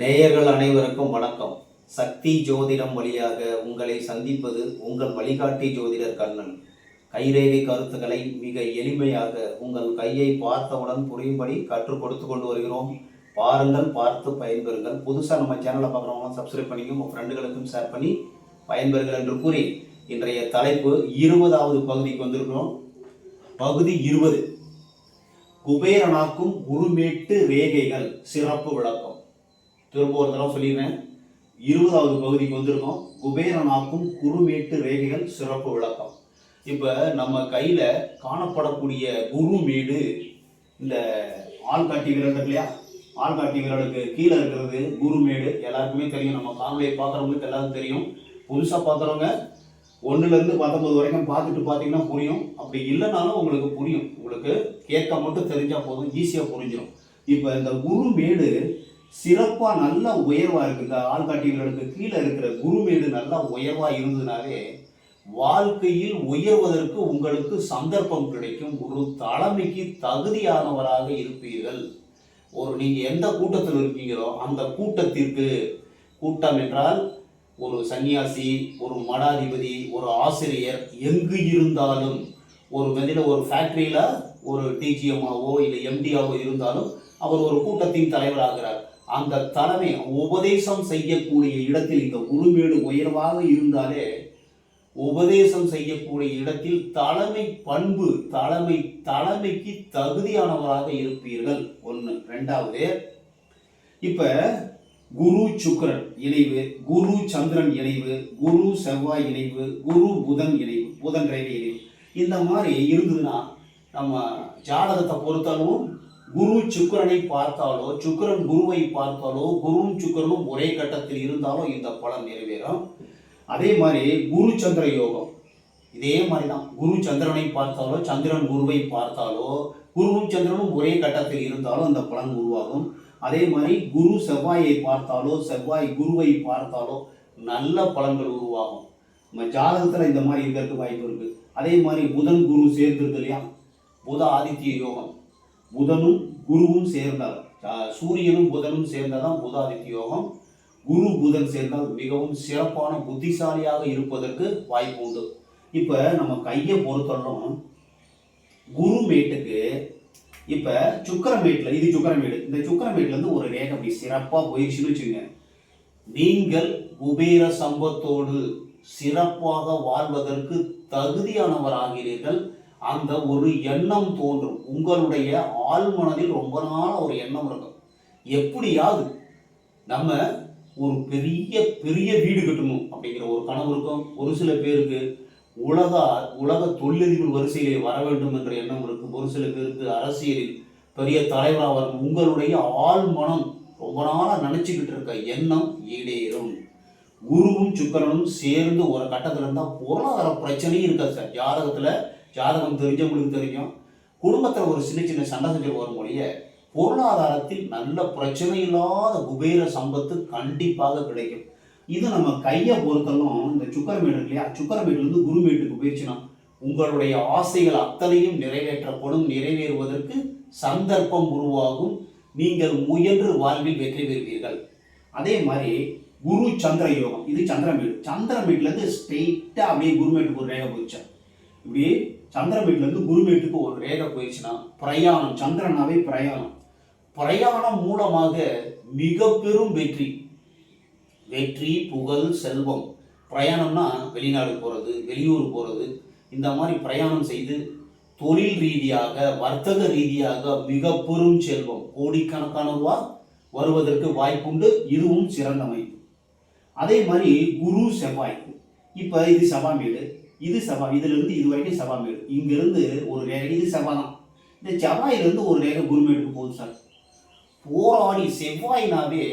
நேயர்கள் அனைவருக்கும் வணக்கம். சக்தி ஜோதிடம் வழியாக உங்களை சந்திப்பது உங்கள் வழிகாட்டி ஜோதிடர் கண்ணன். கைரேகை கருத்துக்களை மிக எளிமையாக உங்கள் கையை பார்த்தவுடன் புரியும்படி கற்றுக் கொடுத்து கொண்டு வருகிறோம். பாருங்கள் பார்த்து பயன்பெறுங்கள். புதுசாக நம்ம சேனலை பார்க்குறவங்க சப்ஸ்கிரைப் பண்ணிக்கும் உங்கள் ஃப்ரெண்டுகளுக்கும் ஷேர் பண்ணி பயன்பெறுங்கள் என்று கூறி இன்றைய தலைப்பு இருபதாவது பகுதிக்கு வந்திருக்கிறோம். பகுதி இருபது. குபேரனாக்கும் குருமேட்டு ரேகைகள் சிறப்பு விளக்கம். திரும்ப ஒரு தடவை சொல்லிடுறேன். இருபதாவது பகுதிக்கு வந்திருக்கோம். குபேரனாக்கும் குருமேட்டு ரேகைகள் சிறப்பு விளக்கம். இப்போ நம்ம கையில் காணப்படக்கூடிய குருமேடு இந்த ஆள்காட்டி விரல் இருக்கு இல்லையா? ஆள்காட்டி விரலுக்கு கீழே இருக்கிறது குருமேடு. எல்லாருக்குமே தெரியும். நம்ம காணொலியை பார்க்குறவங்களுக்கு எல்லாருக்கும் தெரியும். புதுசாக பார்க்குறவங்க ஒன்றுலேருந்து பத்தொம்பது வரைக்கும் பார்த்துட்டு பார்த்தீங்கன்னா புரியும். அப்படி இல்லைனாலும் உங்களுக்கு புரியும். உங்களுக்கு கேட்க மட்டும் தெரிஞ்சால் போதும். ஈஸியாக புரிஞ்சிடும் இப்போ இந்த குருமேடு சிறப்பாக நல்ல உயர்வாக இருக்குது இந்த ஆள்காட்டி கீழே இருக்கிற குருமேடு நல்லா உயர்வாக இருந்ததுனாலே வாழ்க்கையில் உயர்வதற்கு உங்களுக்கு சந்தர்ப்பம் கிடைக்கும். ஒரு தலைமைக்கு தகுதியானவராக இருப்பீர்கள். ஒரு நீங்க எந்த கூட்டத்தில் இருக்கீங்களோ அந்த கூட்டத்திற்கு கூட்டம் என்றால் ஒரு சன்னியாசி ஒரு மடாதிபதி ஒரு ஆசிரியர் எங்கு இருந்தாலும் ஒரு மெதில ஒரு ஃபேக்டரியில ஒரு டிஜிஎம்மாவோ இல்லை எம்டியாவோ இருந்தாலும் அவர் ஒரு கூட்டத்தின் தலைவராகிறார். அந்த தலைமை உபதேசம் செய்யக்கூடிய இடத்தில் இந்த உருமேடு உயர்வாக இருந்தாலே உபதேசம் செய்யக்கூடிய இடத்தில் தலைமை பண்பு தலைமை தலைமைக்கு தகுதியானவராக இருப்பீர்கள். ஒன்று ரெண்டாவது இப்ப குரு சுக்கிரன் இணைவு குரு சந்திரன் இணைவு குரு செவ்வாய் இணைவு குரு புதன் இணைவு புதன் ரேகை இணைவு. இந்த மாதிரி இருந்ததுன்னா நம்ம ஜாதகத்தை பொறுத்தாலும் குரு சுக்கிரனை பார்த்தாலோ சுக்கரன் குருவை பார்த்தாலோ குருவும் சுக்கரனும் ஒரே கட்டத்தில் இருந்தாலும் இந்த பலன் நிறைவேறும். அதே மாதிரி குரு சந்திர யோகம் இதே மாதிரி தான் குரு சந்திரனை பார்த்தாலோ சந்திரன் குருவை பார்த்தாலோ குருவும் சந்திரனும் ஒரே கட்டத்தில் இருந்தாலும் அந்த பலன் உருவாகும். அதே மாதிரி குரு செவ்வாயை பார்த்தாலோ செவ்வாய் குருவை பார்த்தாலோ நல்ல பலன்கள் உருவாகும். நம்ம ஜாதகத்தில் இந்த மாதிரி இருக்கிறதுக்கு வாய்ப்பு இருக்கு. அதே மாதிரி புதன் குரு சேர்ந்துருக்கு இல்லையா? புத ஆதித்ய யோகம். புதனும் குருவும் சேர்ந்தால் சூரியனும் புதனும் சேர்ந்ததான் புதாதித்ய யோகம். குரு புதன் சேர்ந்தால் மிகவும் சிறப்பான புத்திசாலியாக இருப்பதற்கு வாய்ப்பு உண்டு. இப்போ நம்ம கையை பொறுத்தவரைக்கும் குரு மேட்டுக்கு இப்போ சுக்கரமேட்டில் இது சுக்கரமேடு இந்த சுக்கரமேட்லேருந்து ஒரு ரேகை அப்படி சிறப்பாக போயிடுச்சுன்னு வச்சுங்க நீங்கள் குபேர சம்பத்தோடு சிறப்பாக வாழ்வதற்கு தகுதியானவராகிறீர்கள். அந்த ஒரு எண்ணம் தோன்றும். உங்களுடைய ஆழ்மனதில் ரொம்ப நாள் ஒரு எண்ணம் இருக்கும். எப்படியாவது நம்ம ஒரு பெரிய பெரிய வீடு கட்டணும் அப்படிங்கிற ஒரு கனவு இருக்கும். ஒரு சில பேருக்கு உலக உலக தொழிலதிபர் வரிசையிலே வர வேண்டும் என்ற எண்ணம் இருக்கும். ஒரு சில பேருக்கு அரசியலில் பெரிய தலைவராக வரும் உங்களுடைய ஆழ்மனம் ரொம்ப நாளாக நினச்சிக்கிட்டு இருக்க எண்ணம் ஈடேறும். குருவும் சுக்கரனும் சேர்ந்து ஒரு கட்டத்தில் இருந்தால் பொருளாதார பிரச்சனையும் இருக்காது சார். ஜாதகத்தில் ஜாதகம் தெரிஞ்சவங்களுக்கு தெரியும். குடும்பத்தில் ஒரு சின்ன சின்ன சண்டை சஞ்சல் வரும் மொழிய பொருளாதாரத்தில் நல்ல பிரச்சனை இல்லாத குபேர சம்பத்து கண்டிப்பாக கிடைக்கும். இது நம்ம கையை பொறுத்தலும் இந்த சுக்கரமேடு இருக்கு இல்லையா? சுக்கரமேடுலேருந்து குருமேட்டுக்கு போயிடுச்சுன்னா உங்களுடைய ஆசைகள் அத்தனையும் நிறைவேற்றப்படும் நிறைவேறுவதற்கு சந்தர்ப்பம் உருவாகும். நீங்கள் முயன்று வாழ்வில் வெற்றி பெறுவீர்கள். அதே மாதிரி குரு சந்திர யோகம் இது சந்திரமேடு சந்திரமேட்லேருந்து ஸ்ட்ரெயிட்டாக அப்படியே குருமேட்டுக்கு ஒரு ரேகை போயிடுச்சு இப்படி குரு வீட்டுக்கு ஒரு ரேகை போயிடுச்சுன்னா பிரயாணம் சந்திரனாவே பிரயாணம். பிரயாணம் மூலமாக மிக பெரும் வெற்றி. வெற்றி புகழ் செல்வம். பிரயாணம்னா வெளிநாடு போகிறது வெளியூர் போகிறது இந்த மாதிரி பிரயாணம் செய்து தொழில் ரீதியாக வர்த்தக ரீதியாக மிக பெரும் செல்வம். கோடிக்கணக்கான ரூபா வருவதற்கு வாய்ப்புண்டு. இதுவும் சிறந்த அமைப்பு அதே மாதிரி குரு செவ்வாய். இப்போ இது செவ்வாமேடு இது செவ்வா இதுலேருந்து இது வரைக்கும் செவ்வாமேடு இங்கேருந்து ஒரு ரேகை இது செவ்வா தான் இந்த செவ்வாயிலேருந்து ஒரு ரேகை குருமேடுக்கு போகுது சார். போராடி செவ்வாய்னாவே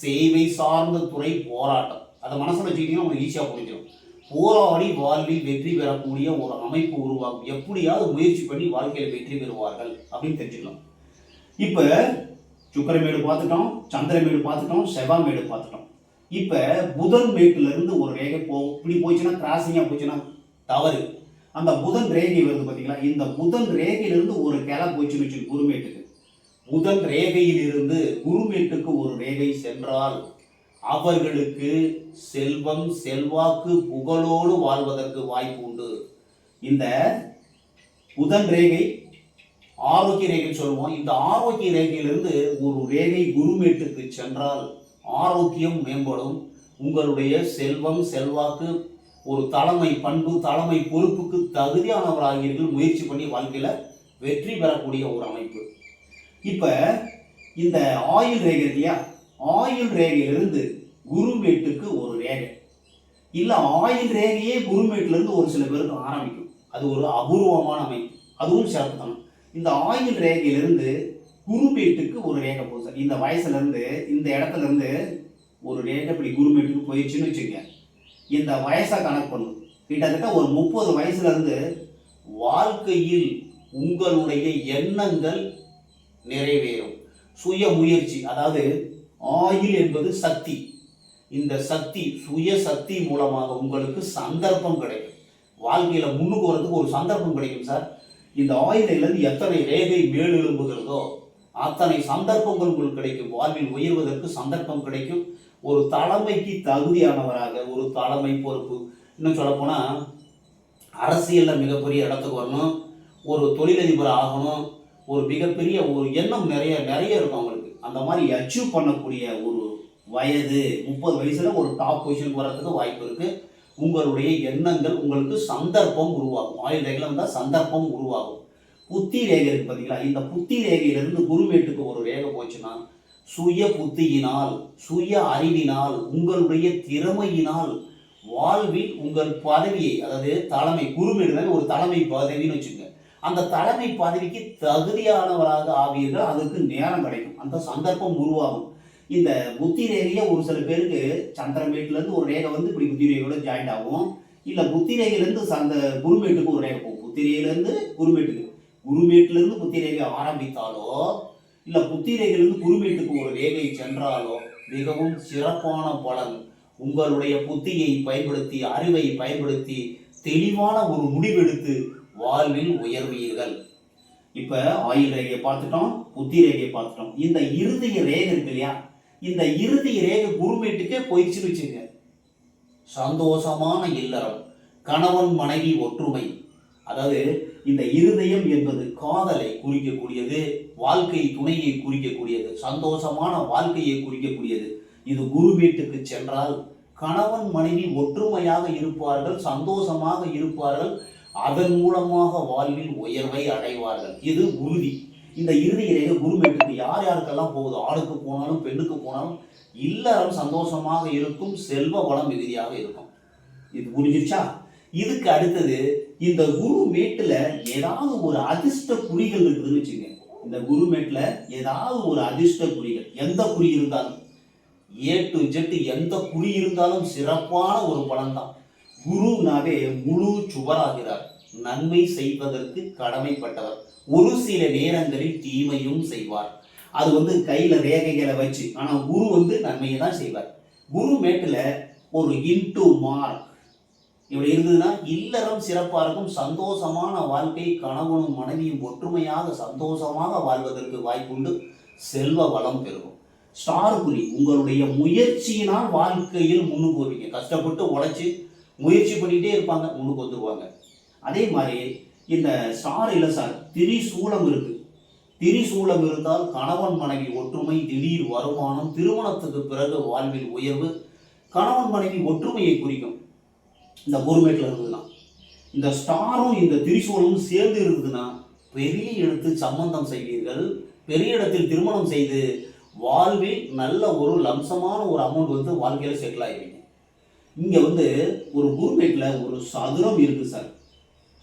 சேவை சார்ந்த துறை போராட்டம். அதை மனசில் வச்சுக்கிட்டீங்கன்னா உங்களுக்கு ஈஸியாக புரிஞ்சிடும் போராடி வாழ்வில் வெற்றி பெறக்கூடிய ஒரு அமைப்பு உருவாகும் எப்படியாவது முயற்சி பண்ணி வாழ்க்கையில் வெற்றி பெறுவார்கள் அப்படின்னு தெரிஞ்சுக்கலாம். இப்போ சுக்கரமேடு பார்த்துட்டோம் சந்திரமேடு பார்த்துட்டோம் செவ்வாமேடு பார்த்துட்டோம். இப்போ புதன் மேட்டுலேருந்து ஒரு ரேகை போ இப்படி போச்சுன்னா கிராசிங்காக போச்சுன்னா தவறு. அந்த புதன் ரேகை வருது பார்த்தீங்களா இந்த புதன் ரேகையிலிருந்து ஒரு கிளை போச்சுன்னு வச்சு குருமேட்டுக்கு. புதன் ரேகையிலிருந்து குருமேட்டுக்கு ஒரு ரேகை சென்றால் அவர்களுக்கு செல்வம் செல்வாக்கு புகழோடு வாழ்வதற்கு வாய்ப்பு உண்டு. இந்த புதன் ரேகை ஆரோக்கிய ரேகைன்னு சொல்லுவோம். இந்த ஆரோக்கிய ரேகையிலிருந்து ஒரு ரேகை குருமேட்டுக்கு சென்றால் ஆரோக்கியம் மேம்படும். உங்களுடைய செல்வம் செல்வாக்கு ஒரு தலைமை பண்பு தலைமை பொறுப்புக்கு தகுதியானவராகியர்கள் முயற்சி பண்ணி வாழ்க்கையில் வெற்றி பெறக்கூடிய ஒரு அமைப்பு. இப்போ இந்த ஆயுள் ரேகை இல்லையா? ஆயுள் ரேகையிலிருந்து குருமேட்டுக்கு ஒரு ரேகை. இல்லை ஆயுள் ரேகையே குருமேட்லேருந்து ஒரு சில பேருக்கு ஆரம்பிக்கும். அது ஒரு அபூர்வமான அமைப்பு. அதுவும் சிறப்பு தான் இந்த ஆயுள் ரேகையிலிருந்து குருமேட்டுக்கு ஒரு ரேகை போகுது சார். இந்த வயசுலேருந்து இந்த இடத்துலேருந்து ஒரு ரேகை இப்படி குருமேட்டுக்கு போயிடுச்சுன்னு வச்சுக்கோங்க. இந்த வயசை கணக்கு பண்ணும் கிட்டத்தட்ட ஒரு முப்பது வயசுலேருந்து வாழ்க்கையில் உங்களுடைய எண்ணங்கள் நிறைவேறும். சுய முயற்சி அதாவது ஆயில் என்பது சக்தி. இந்த சக்தி சுய சக்தி மூலமாக உங்களுக்கு சந்தர்ப்பம் கிடைக்கும். வாழ்க்கையில் முன்னுக்கு வரதுக்கு ஒரு சந்தர்ப்பம் கிடைக்கும் சார். இந்த ஆயிலிருந்து எத்தனை ரேகை மேலெழும்புகிறதோ அத்தனை சந்தர்ப்பங்கள் உங்களுக்கு கிடைக்கும். வாழ்வில் உயர்வதற்கு சந்தர்ப்பம் கிடைக்கும். ஒரு தலைமைக்கு தகுதியானவராக ஒரு தலைமை பொறுப்பு. இன்னும் சொல்லப்போனால் அரசியலில் மிகப்பெரிய இடத்துக்கு வரணும் ஒரு தொழிலதிபர் ஆகணும் ஒரு மிகப்பெரிய ஒரு எண்ணம் நிறைய நிறைய இருக்கும் அவங்களுக்கு. அந்த மாதிரி அச்சீவ் பண்ணக்கூடிய ஒரு வயது முப்பது வயசில் ஒரு டாப் பொசிஷனுக்கு வர்றதுக்கு வாய்ப்பு இருக்குது உங்களுடைய எண்ணங்கள் உங்களுக்கு சந்தர்ப்பம் உருவாகும். ஆயுள் ரேகையில் வந்தால் சந்தர்ப்பம் உருவாகும். புத்தி ரேகை இருக்குது பார்த்தீங்களா இந்த புத்தி ரேகையிலிருந்து குருமேட்டுக்கு ஒரு ரேகை போச்சுன்னா சுய புத்தியினால் சுய அறிவினால் உங்களுடைய திறமையினால் வாழ்வில் உங்கள் பதவியை அதாவது தலைமை குருமிடுதல் ஒரு தலைமை பதவின்னு வச்சுக்கோங்க அந்த தலைமை பதவிக்கு தகுதியானவராக ஆவீர்கள் அதுக்கு நேரம் கிடைக்கும். அந்த சந்தர்ப்பம் உருவாகும். இந்த புத்தி ரேகையை ஒரு சில பேருக்கு சந்திரமேட்ல இருந்து ஒரு ரேகை வந்து இப்படி புத்தி ரேகையோட ஜாயிண்ட் ஆகும். இல்லை புத்தி ரேகையிலேருந்து அந்த குருமேட்டுக்கு ஒரு ரேகை போகும். புத்தி ரேகையிலேருந்து குருமேட்டுக்கு. குருமேட்டிலேருந்து புத்தி ரேகை ஆரம்பித்தாலோ இல்லை புத்தி ரேகையில ஒரு ரேகை சென்றாலோ மிகவும் சிறப்பான பலன். உங்களுடைய புத்தியை பயன்படுத்தி அறிவை பயன்படுத்தி தெளிவான ஒரு முடிவெடுத்து வாழ்வில் உயர்வீர்கள். இப்ப ஆயுள் ரேகையை பார்த்துட்டோம் புத்தி ரேகையை பார்த்துட்டோம். இந்த இருதய ரேகை இருக்கு இல்லையா? இந்த இறுதிய ரேகை குருமேட்டுக்கே போயிடுச்சுன்னு வச்சுங்க சந்தோஷமான இல்லறம் கணவன் மனைவி ஒற்றுமை. அதாவது இந்த இருதயம் என்பது காதலை குறிக்கக்கூடியது. வாழ்க்கை துணையை குறிக்கக்கூடியது சந்தோஷமான வாழ்க்கையை குறிக்கக்கூடியது. இது குரு வீட்டுக்கு சென்றால் கணவன் மனைவி ஒற்றுமையாக இருப்பார்கள் சந்தோஷமாக இருப்பார்கள் அதன் மூலமாக வாழ்வில் உயர்வை அடைவார்கள். இது உறுதி. இந்த இறுதி இறைக குரு வீட்டுக்கு யார் யாருக்கெல்லாம் போகுது? ஆணுக்கு போனாலும் பெண்ணுக்கு போனாலும் இல்லறம் சந்தோஷமாக இருக்கும் செல்வ வளம் மிகுதியாக இருக்கும். இது புரிஞ்சிருச்சா? இதுக்கு அடுத்தது இந்த குரு மேட்டுல ஏதாவது ஒரு அதிர்ஷ்ட குறிகள் இருக்குதுன்னு வச்சுங்க இந்த குருமேட்டில் ஏதாவது ஒரு அதிர்ஷ்ட குறிகள். எந்த குறி இருந்தாலும் ஏ டு ஜெட் எந்த குறி இருந்தாலும் சிறப்பான ஒரு பலன் தான் குருனாவே முழு சுவராகிறார். நன்மை செய்வதற்கு கடமைப்பட்டவர். ஒரு சில நேரங்களில் தீமையும் செய்வார். அது வந்து கையில ரேகைகளை வச்சு ஆனா குரு வந்து நன்மையை தான் செய்வார். குரு மேட்டில் ஒரு இன்டு மார்க் இப்படி இருந்ததுன்னா இல்லறம் சிறப்பாக இருக்கும். சந்தோஷமான வாழ்க்கை கணவனும் மனைவியும் ஒற்றுமையாக சந்தோஷமாக வாழ்வதற்கு வாய்ப்புண்டு. செல்வ வளம் பெருகும் ஸ்டார் குறி உங்களுடைய முயற்சியினால் வாழ்க்கையில் முன்னுக்கு வருவீங்க. கஷ்டப்பட்டு உழைச்சி முயற்சி பண்ணிகிட்டே இருப்பாங்க முன்னுக்கு வந்துருவாங்க. அதே மாதிரி இந்த ஸ்டார் இல்லை சார் திரிசூலம் இருக்கு. திரிசூலம் இருந்தால் கணவன் மனைவி ஒற்றுமை திடீர் வருமானம் திருமணத்துக்கு பிறகு வாழ்வில் உயர்வு. கணவன் மனைவி ஒற்றுமையை குறிக்கும். இந்த பூர்மேட்டில் இருந்ததுன்னா இந்த ஸ்டாரும் இந்த திரிசூலமும் சேர்ந்து இருந்ததுன்னா பெரிய இடத்து சம்பந்தம் செய்வீர்கள் பெரிய இடத்தில் திருமணம் செய்து வாழ்வில் நல்ல ஒரு லம்சமான ஒரு அமௌண்ட் வந்து வாழ்க்கையில் செட்டில் ஆகிடுவீங்க இங்கே வந்து ஒரு குருமேட்டில் ஒரு சதுரம் இருக்குது சார்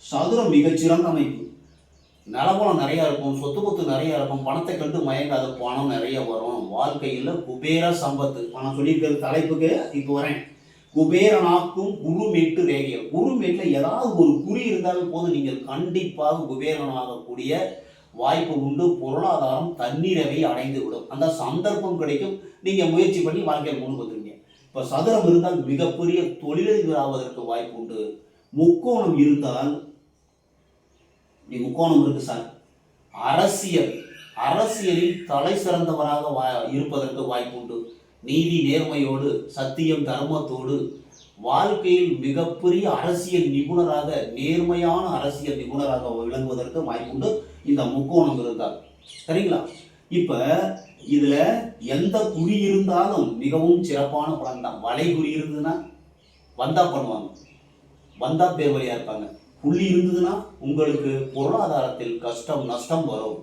சதுரம் மிகச்சிறந்த அமைப்பு. நலபலம் நிறையா இருக்கும் சொத்து பொத்து நிறையா இருக்கும் பணத்தை கண்டு மயங்காத பணம் நிறைய வரும். வாழ்க்கையில் குபேர சம்பத்து. நான் சொல்லியிருக்கிற தலைப்புக்கு இப்போ வரேன். குபேரனாக்கும் குருமேட்டு ரேகைகள். குருமேட்டில் ஏதாவது ஒரு குறி இருந்தாலும் போதும். நீங்கள் கண்டிப்பாக குபேரனாகக்கூடிய வாய்ப்பு உண்டு. பொருளாதாரம் தண்ணீரவை அடைந்து விடும் அந்த சந்தர்ப்பம் கிடைக்கும். நீங்கள் முயற்சி பண்ணி வாழ்க்கையில் முன்னுக்கு வந்துருங்க. இப்போ சதுரம் இருந்தால் மிகப்பெரிய தொழிலதிபர் ஆவதற்கு வாய்ப்பு உண்டு. முக்கோணம் இருந்தால் நீ முக்கோணம் இருக்கு சார். அரசியல். அரசியலில் தலை சிறந்தவராக வா இருப்பதற்கு வாய்ப்பு உண்டு. நீதி நேர்மையோடு சத்தியம் தர்மத்தோடு வாழ்க்கையில் மிகப்பெரிய அரசியல் நிபுணராக நேர்மையான அரசியல் நிபுணராக விளங்குவதற்கு வாய்ப்புண்டு இந்த முக்கோணம் இருந்தால் சரிங்களா? இப்ப இதுல எந்த குறி இருந்தாலும் மிகவும் சிறப்பான பலன் தான். வலை குறி இருந்ததுன்னா வந்தா பண்ணுவாங்க. வந்தா பேர்வழியா இருப்பாங்க புள்ளி இருந்ததுன்னா உங்களுக்கு பொருளாதாரத்தில் கஷ்டம் நஷ்டம் வரும்.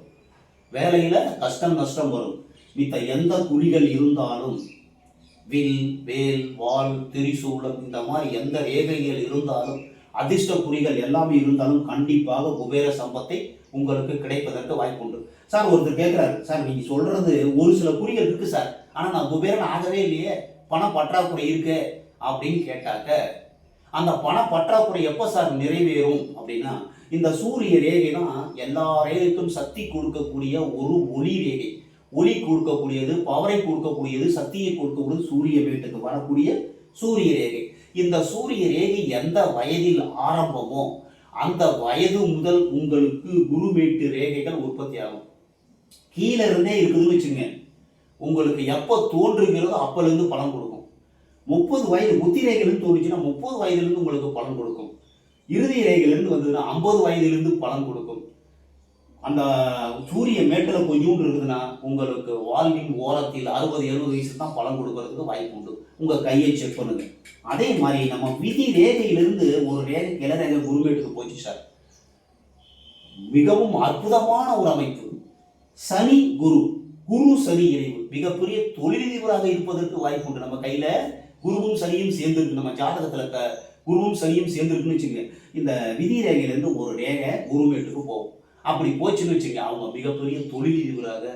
வேலையில கஷ்டம் நஷ்டம் வரும். மித்த எந்த குறிகள் இருந்தாலும் வில் வேல் வால் திரிசூலம் இந்த மாதிரி எந்த ரேகைகள் இருந்தாலும் அதிர்ஷ்ட குறிகள் எல்லாமே இருந்தாலும் கண்டிப்பாக குபேர சம்பத்தை உங்களுக்கு கிடைப்பதற்கு வாய்ப்புண்டு சார் ஒருத்தர் கேட்குறாரு சார் நீங்கள் சொல்கிறது ஒரு சில குறிகள் இருக்குது சார். ஆனால் நான் குபேரன் ஆகவே இல்லையே. பண பற்றாக்குறை இருக்கு அப்படின்னு கேட்டாக்க அந்த பண பற்றாக்குறை எப்போ சார் நிறைவேறும் அப்படின்னா இந்த சூரிய ரேகை தான் எல்லா ரேகைக்கும் சக்தி கொடுக்கக்கூடிய ஒரு ஒளி ரேகை. ஒளி கொடுக்கக்கூடியது பவரை கொடுக்கக்கூடியது சக்தியை கொடுக்கக்கூடியது சூரிய வீட்டுக்கு வரக்கூடிய சூரிய ரேகை. இந்த சூரிய ரேகை எந்த வயதில் ஆரம்பமோ அந்த வயது முதல் உங்களுக்கு குருமேட்டு ரேகைகள் உற்பத்தி ஆகும். கீழே இருந்தே இருக்குதுன்னு வச்சுங்க உங்களுக்கு எப்போ தோன்றுகிறதோ அப்போலேருந்து பலன் கொடுக்கும். முப்பது வயது புத்தி ரேகைலேருந்து தோணுச்சுன்னா முப்பது வயதுலேருந்து உங்களுக்கு பலன் கொடுக்கும். இறுதி ரேகையிலேருந்து வந்ததுன்னா ஐம்பது வயதிலிருந்து பலன் கொடுக்கும். அந்த சூரிய மேட்டில் கொஞ்சோண்டு இருக்குதுன்னா உங்களுக்கு வாழ்வின் ஓரத்தில் அறுபது எழுபது வயசு தான் பழம் கொடுக்கறதுக்கு வாய்ப்பு உண்டு. உங்கள் கையை செக் பண்ணுங்க. அதே மாதிரி நம்ம விதி ரேகையிலிருந்து ஒரு ரேகை கிளரேகை குருமேட்டுக்கு போச்சு சார் மிகவும் அற்புதமான ஒரு அமைப்பு. சனி குரு குரு சனி இணைவு. மிகப்பெரிய தொழிலதிபராக இருப்பதற்கு வாய்ப்பு உண்டு. நம்ம கையில் குருவும் சனியும் சேர்ந்துருக்கு. நம்ம ஜாதகத்தில் குருவும் சனியும் சேர்ந்துருக்குன்னு வச்சுங்க இந்த விதி ரேகையிலேருந்து ஒரு ரேகை குருமேட்டுக்கு போகும். அப்படி போச்சுன்னு வச்சுங்க அவங்க மிகப்பெரிய தொழிலதிபராக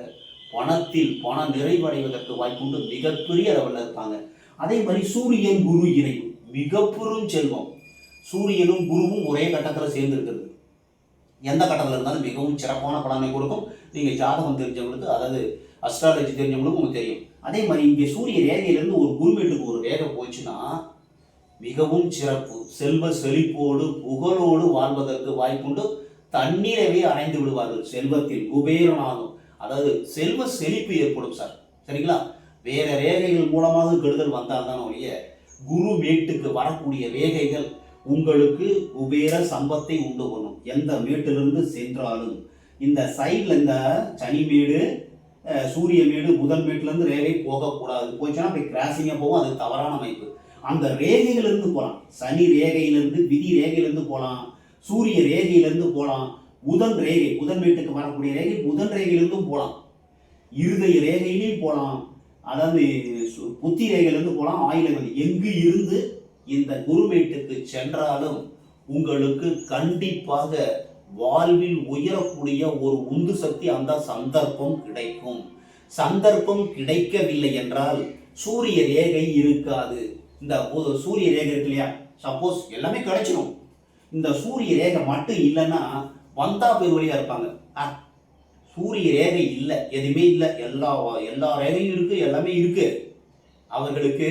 பணத்தில் பணம் நிறைவடைவதற்கு வாய்ப்புண்டு மிகப்பெரிய அளவில் இருப்பாங்க. அதே மாதிரி சூரியன் குரு இணைவு மிகப்பெரும் செல்வம். சூரியனும் குருவும் ஒரே கட்டத்தில் சேர்ந்துருக்கிறது. எந்த கட்டத்தில் இருந்தாலும் மிகவும் சிறப்பான பலனை கொடுக்கும். நீங்கள் ஜாதகம் தெரிஞ்சவங்களுக்கு அதாவது அஸ்ட்ராலஜி தெரிஞ்சவங்களுக்கு உங்களுக்கு தெரியும். அதே மாதிரி இங்கே சூரிய ரேகையிலேருந்து ஒரு குருமேட்டுக்கு ஒரு ரேகை போச்சுன்னா மிகவும் சிறப்பு. செல்வ செழிப்போடு புகழோடு வாழ்வதற்கு வாய்ப்புண்டு தண்ணீரவே அடைந்து விடுவார்கள். செல்வத்தில் குபேரனாகும். அதாவது செல்வ செழிப்பு ஏற்படும் சார். சரிங்களா? வேற ரேகைகள் மூலமாக கெடுதல் வந்தால்தான் ஒழிய குரு மேட்டுக்கு வரக்கூடிய ரேகைகள் உங்களுக்கு குபேர சம்பத்தை உண்டு பண்ணும். எந்த மேட்டிலிருந்து சென்றாலும். இந்த சைடில் இந்த சனிமேடு சூரிய மேடு புதன் மேட்டிலேருந்து ரேகை போகக்கூடாது. போச்சுன்னா அப்படி கிராசிங்காக போகும். அது தவறான அமைப்பு. அந்த ரேகையிலிருந்து போகலாம் சனி ரேகையிலிருந்து விதி ரேகையிலிருந்து போகலாம் சூரிய ரேகையிலிருந்து போகலாம் புதன் ரேகை புதன் வீட்டுக்கு வரக்கூடிய ரேகை புதன் ரேகையிலிருந்தும் போகலாம் இருதய ரேகையிலையும் போகலாம் அதாவது சு- புத்தி ரேகையிலிருந்து போகலாம் ஆயுள் எங்கு இருந்து இந்த குருமேட்டுக்கு சென்றாலும் உங்களுக்கு கண்டிப்பாக வாழ்வில் உயரக்கூடிய ஒரு உந்து சக்தி அந்த சந்தர்ப்பம் கிடைக்கும். சந்தர்ப்பம் கிடைக்கவில்லை என்றால் சூரிய ரேகை இருக்காது. இந்த சூரிய ரேகை இருக்கு இல்லையா? சப்போஸ் எல்லாமே கிடைச்சிடும் இந்த சூரிய ரேகை மட்டும் இல்லைன்னா வந்தா பேர் வழியாக இருப்பாங்க. ஆ, சூரிய ரேகை இல்லை எதுவுமே இல்லை. எல்லா எல்லா ரேகையும் இருக்குது எல்லாமே இருக்குது அவர்களுக்கு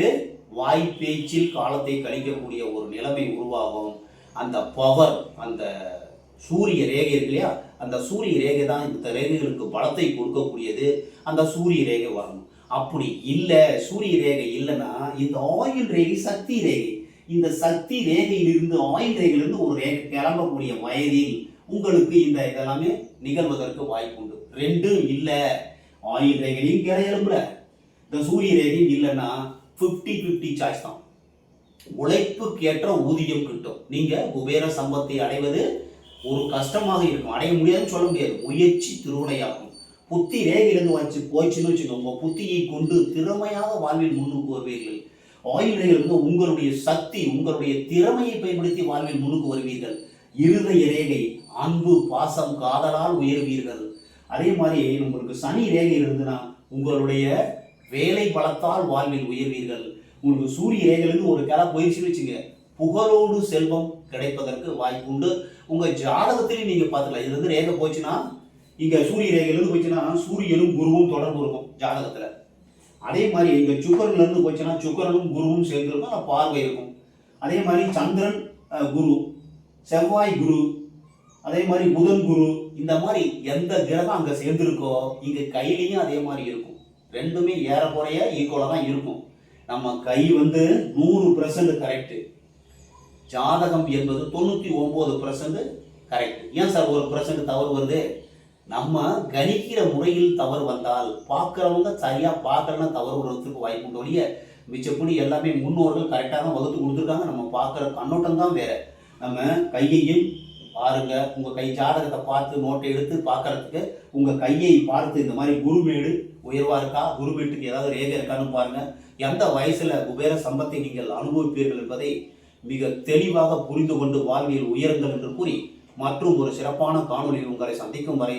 வாய் பேச்சில் காலத்தை கழிக்கக்கூடிய ஒரு நிலைமை உருவாகும். அந்த பவர் அந்த சூரிய ரேகை இருக்கு இல்லையா? அந்த சூரிய ரேகை தான் இந்த ரேகைகளுக்கு பலத்தை கொடுக்கக்கூடியது. அந்த சூரிய ரேகை வரணும் அப்படி இல்லை சூரிய ரேகை இல்லைன்னா இந்த ஆயில் ரேகை சக்தி ரேகை. இந்த சக்தி ரேகையிலிருந்து ஆயில் ரேகையிலிருந்து ஒரு ரேகை கிளம்பக்கூடிய வயதில் உங்களுக்கு இந்த இதெல்லாமே நிகழ்வதற்கு வாய்ப்பு உண்டு ரெண்டும் இல்லை. ஆயுள் ரேகையும் கிளை எழும்புல இந்த சூரிய ரேகையும் இல்லைன்னா ஃபிஃப்டி ஃபிஃப்டி சாய்ஸ் தான். உழைப்புக்கேற்ற ஊதியம் கிட்டும். நீங்கள் குபேர சம்பத்தை அடைவது ஒரு கஷ்டமாக இருக்கும். அடைய முடியாதுன்னு சொல்ல முடியாது. முயற்சி திருவினையாகும். புத்தி ரேகையிலிருந்து வச்சு போச்சுன்னு வச்சுக்கோங்க. புத்தியை கொண்டு திறமையாக வாழ்வில் முன்னுக்கு வருவீர்கள். ஆயுள் ரேகையிலிருந்து உங்களுடைய சக்தி உங்களுடைய திறமையை பயன்படுத்தி வாழ்வில் முன்னுக்கு வருவீர்கள். இருதய ரேகை அன்பு பாசம் காதலால் உயர்வீர்கள். அதே மாதிரி உங்களுக்கு சனி ரேகை இருந்ததுன்னா உங்களுடைய வேலை பலத்தால் வாழ்வில் உயர்வீர்கள். உங்களுக்கு சூரிய ரேகையிலிருந்து ஒரு கிளை போயிடுச்சுன்னு வச்சுங்க. புகழோடு செல்வம் கிடைப்பதற்கு வாய்ப்பு உண்டு உங்க ஜாதகத்திலையும் நீங்க பார்த்துக்கலாம். இது வந்து ரேகை போச்சுன்னா இங்க சூரிய ரேகையிலிருந்து போச்சுன்னா சூரியனும் குருவும் தொடர்பு இருக்கும் ஜாதகத்துல. அதே மாதிரி இங்கே சுக்கரன்லேருந்து போச்சுன்னா சுக்கரனும் குருவும் சேர்ந்துருக்கும் அந்த பார்வை இருக்கும். அதே மாதிரி சந்திரன் குரு செவ்வாய் குரு அதே மாதிரி புதன் குரு இந்த மாதிரி எந்த கிரகம் அங்கே சேர்ந்துருக்கோ இங்கே கையிலையும் அதே மாதிரி இருக்கும். ரெண்டுமே ஏறக்குறைய ஈக்குவலாக தான் இருக்கும். நம்ம கை வந்து நூறு பர்சன்ட் கரெக்டு ஜாதகம் என்பது தொண்ணூற்றி ஒம்பது பர்சன்ட் கரெக்ட் ஏன் சார் ஒரு பர்சன்ட் தவறு வருது? நம்ம கணிக்கிற முறையில் தவறு வந்தால் பார்க்குறவங்க சரியாக பார்க்கறனா தவறு வர்றதுக்கு வாய்ப்பு உண்டு ஒழிய மிச்சப்படி எல்லாமே முன்னோர்கள் கரெக்டாக தான் வகுத்து கொடுத்துருக்காங்க. நம்ம பார்க்குற கண்ணோட்டம் தான் வேற. நம்ம கையையும் பாருங்க. உங்கள் கை ஜாதகத்தை பார்த்து நோட்டை எடுத்து பார்க்கறதுக்கு உங்கள் கையை பார்த்து இந்த மாதிரி குருமேடு உயர்வாக இருக்கா? குருமேட்டுக்கு ஏதாவது ரேகை இருக்கான்னு பாருங்கள் எந்த வயசில் குபேர சம்பத்தை நீங்கள் அனுபவிப்பீர்கள் என்பதை மிக தெளிவாக புரிந்து கொண்டு வாழ்வியல் உயருங்கள் என்று கூறி மற்றும் ஒரு சிறப்பான காணொலியில் உங்களை சந்திக்கும் வரை